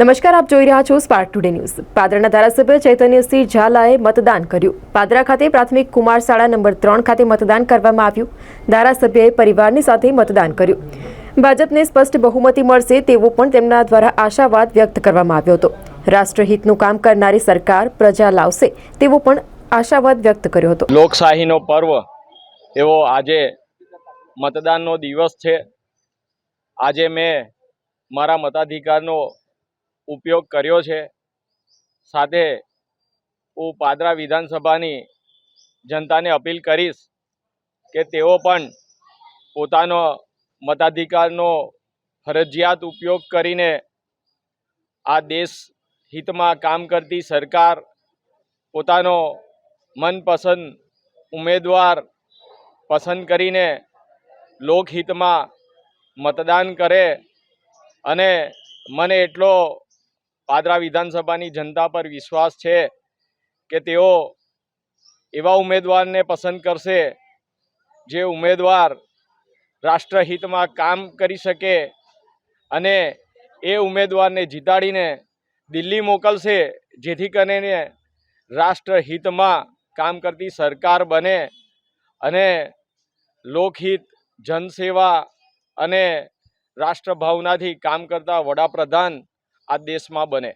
નમસ્કાર, આપ જોઈ રહ્યા છો સ્પાર્ક ટુડે ન્યૂઝ પાદરાના ધારાસભ્ય ચૈતન્યસિંહ ઝાલાએ મતદાન કર્યું. પાદરા ખાતે પ્રાથમિક કુમાર શાળા નંબર ત્રણ ખાતે મતદાન કરવામાં આવ્યું. ધારાસભ્યએ પરિવારની સાથે મતદાન કર્યું. ભાજપને સ્પષ્ટ બહુમતી મળશે તેવો પણ તેમના દ્વારા આશાવાદ વ્યક્ત કરવામાં આવ્યો હતો. રાષ્ટ્રહિતનું કામ કરનારી સરકાર પ્રજા લાવશે તેવો પણ આશાવાદ વ્યક્ત કર્યો હતો. લોકશાહીનો પર્વ એવો આજે મતદાનનો દિવસ છે. આજે મેં મારા મતાધિકારનો ઉપયોગ કર્યો છે. સાથે હું પાદરા વિધાનસભાની જનતાને અપીલ કરીશ કે તેઓ પણ પોતાનો મતાધિકારનો ફરજિયાત ઉપયોગ કરીને આ દેશ હિતમાં કામ કરતી સરકાર, પોતાનો મનપસંદ ઉમેદવાર પસંદ કરીને લોકહિતમાં મતદાન કરે અને મને એટલો પાદરા વિધાનસભાની જનતા પર વિશ્વાસ છે કે તેઓ એવા ઉમેદવારને પસંદ કરશે જે ઉમેદવાર રાષ્ટ્રહિતમાં કામ કરી શકે અને એ ઉમેદવારને જીતાડીને દિલ્હી મોકલશે, જેથી કરીને રાષ્ટ્રહિતમાં કામ કરતી સરકાર બને અને લોકહિત, જનસેવા અને રાષ્ટ્રભાવનાથી કામ કરતા વડાપ્રધાન આ દેશમાં બને.